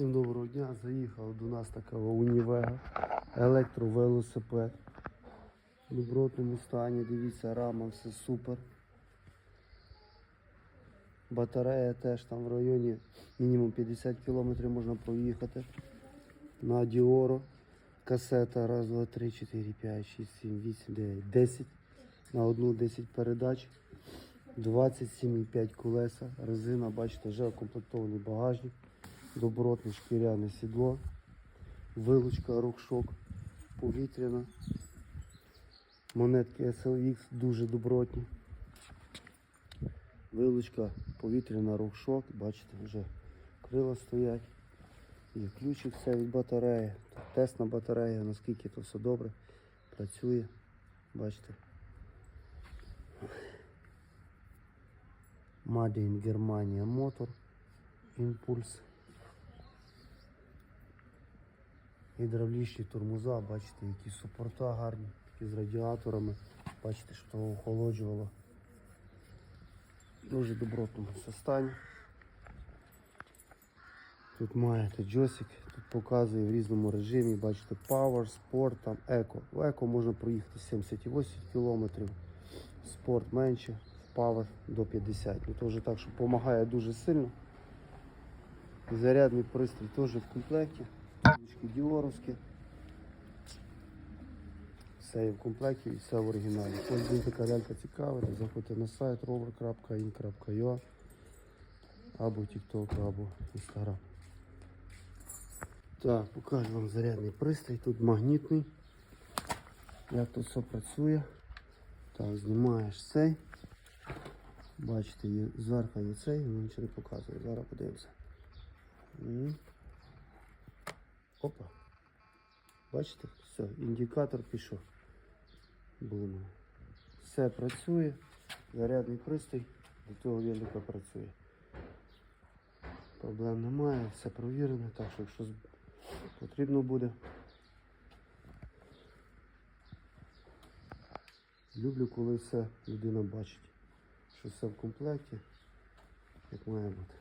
Всім доброго дня. Заїхав до нас така Унівега, електровелосипед. В добротному стані, дивіться, рама, все супер. Батарея теж там в районі мінімум 50 км можна проїхати. На Діоро. Касета раз, два, три, чотири, п'ять, шість, сім, вісім, дев'ять, десять. На одну 10 передач. 27,5 колеса. Резина, бачите, вже укомплектований багажник. Добротне шкіряне сідло. Вилучка, рукшок, повітряна. Монетки SLX дуже добротні. Вилучка, повітряна рукшок, бачите, вже крила стоять. Є ключик все від батареї. Тест на батарею, наскільки то все добре. Працює. Бачите. Made Germania мотор. Імпульс. Гідравлічні тормоза, бачите, які супорта гарні, які з радіаторами. Бачите, що того охолоджувало. Дуже добротному стані. Тут маєте джойстик, тут показує в різному режимі, бачите, Power, Sport, там Eco. В Eco можна проїхати 78 км, Sport менше, в Power до 50. Ну, то вже так, що допомагає дуже сильно. Зарядний пристрій теж в комплекті. Діоровські. Все є в комплекті і все в оригіналі. Ось буде така лялька цікава, заходьте на сайт rover.in.ua або TikTok, або Instagram. Так, покажу вам зарядний пристрій. Тут магнітний. Як тут все працює. Так, знімаєш цей. Бачите, зверху є цей, він нічого не показує. Зараз подивимося. Опа. Бачите? Все, індикатор пішов. Блин. Все працює. Зарядний пристрій до того велика працює. Проблем немає, все провірено, так що якщо потрібно буде. Люблю, коли все людина бачить, що все в комплекті, як має бути.